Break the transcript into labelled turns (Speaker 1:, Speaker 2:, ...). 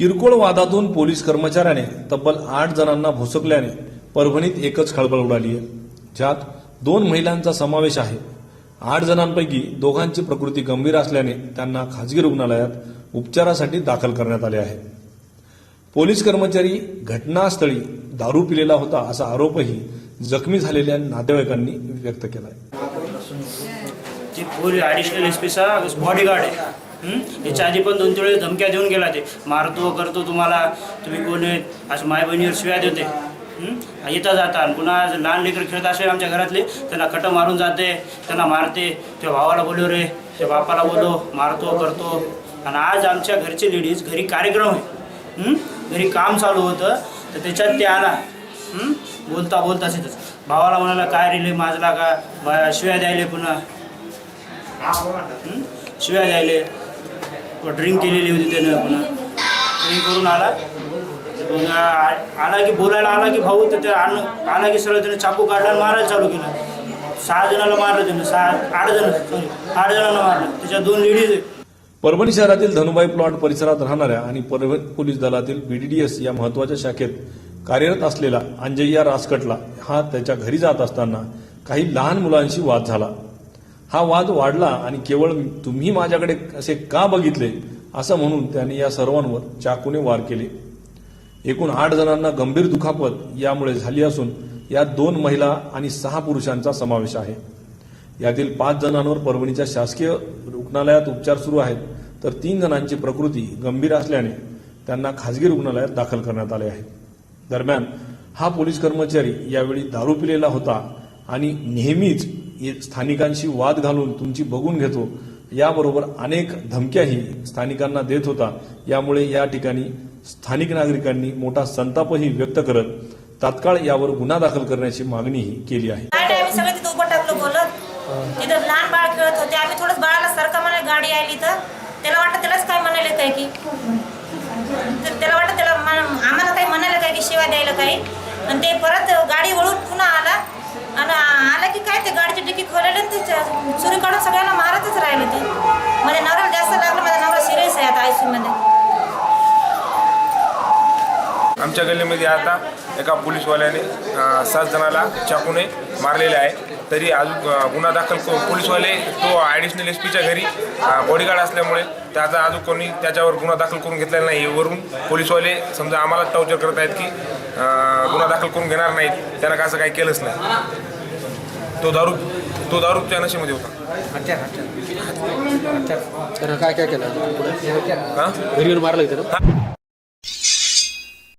Speaker 1: किरकोळ वादातून पोलीस कर्मचाऱ्याने तब्बल आठ जणांना भुसकल्याने परभणीत एकच खळबळ उडाली आहे ज्यात दोन महिलांचा समावेश आहे. आठ जणांपैकी दोघांची प्रकृती गंभीर असल्याने त्यांना खाजगी रुग्णालयात उपचारासाठी दाखल करण्यात आले आहे. पोलीस कर्मचारी घटनास्थळी दारू पिलेला होता असा आरोपही जखमी झालेल्या नातेवाईकांनी व्यक्त केला आहे.
Speaker 2: याच्या आधी पण दोन तीन वेळेस धमक्या देऊन गेला ते. मारतो करतो तुम्हाला. तुम्ही कोण आहेत? असं माय बहिणीवर शिव्या देते. येता जाता. आणि पुन्हा लहान लेकर खेळत असेल आमच्या घरातले त्यांना खटं मारून जाते त्यांना मारते. त्या भावाला बोलव रे. त्या बापाला बोलव. मारतो करतो. आणि आज आमच्या घरचे लेडीज घरी कार्यक्रम आहे. घरी काम चालू होतं. तर त्याच्यात ते आला. बोलता बोलता तिथंच. भावाला म्हणाला काय रिले माजला का? शिव्या द्यायले पुन्हा. शिव्या द्यायले. ड्रिंक केलेली होती त्यानं पुन्हा. ड्रिंक करून आला. मग आला की बोलायला आला की भाऊ तर ते आण- आला की सरळ त्याने चाकू काढला आणि मारायला चालू केलं. सहा जणाला मारलं त्यानं सहा आठ जण सॉरी आठ जणांना मारलं. त्याच्या दोन लेडीज आहेत.
Speaker 1: परभणी शहरातील धनुबाई प्लॉट परिसरात राहणाऱ्या आणि परभणी पोलीस दलातील बीडीडीएस या महत्त्वाच्या शाखेत कार्यरत असलेला अंजय्या रासकटला हा त्याच्या घरी जात असताना काही लहान मुलांशी वाद झाला. हा वाद वाढला आणि केवळ तुम्ही माझ्याकडे असे का बघितले? असं म्हणून त्याने या सर्वांवर चाकूने वार केले. एकूण आठ जणांना गंभीर दुखापत यामुळे झाली असून यात दोन महिला आणि सहा पुरुषांचा समावेश आहे. यातील पाच जणांवर परभणीच्या शासकीय रुग्णालयात उपचार सुरू आहेत तर तीन जणांची प्रकृती गंभीर असल्याने त्यांना खासगी रुग्णालयात दाखल करण्यात आले आहे. दरम्यान हा पोलीस कर्मचारी यावेळी दारू पिलेला होता आणि नेहमीच स्थानिकांशी वाद घालून तुमची बघून घेतो. याबरोबर अनेक धमक्याही स्थानिकांना देत होता. यामुळे या ठिकाणी स्थानिक नागरिकांनी मोठा संतापही व्यक्त करत तात्काळ यावर गुन्हा दाखल करण्याची मागणीही केली आहे.
Speaker 3: आम्ही सगळे तिथं उभं टाकलं लहान बाळ खेळत होते. आम्ही थोडंच बाळाला सारखं म्हणे गाडी आली तर त्याला वाटत त्यालाच काय म्हणाले काय की? त्याला वाटत त्याला आम्हाला काही म्हणायला काय की शिवाय द्यायला काही? आणि ते परत गाडी वळून पुन्हा आला. आणि आला की काय ते गाडीची डिकी खोलले ते सुरीकडून काढून सगळ्यांना मारतच राहिले ते.
Speaker 4: आमच्या गल्लीमध्ये आता एका पोलीसवाल्याने सात जणाला चाकूने मारलेले आहे. तरी अजून गुन्हा दाखल पोलीसवाले तो ॲडिशनल एस पीच्या घरी बॉडीगार्ड असल्यामुळे त्याचा अजून कोणी त्याच्यावर गुन्हा दाखल करून घेतलेला नाही. वरून पोलीसवाले समजा आम्हाला टॉर्चर करत आहेत की गुन्हा दाखल करून घेणार नाहीत त्यानं का असं काही केलंच नाही. तो दारू तो दारू त्या नशेमध्ये होता.
Speaker 5: काय काय केलं? घरी येऊन मारलं?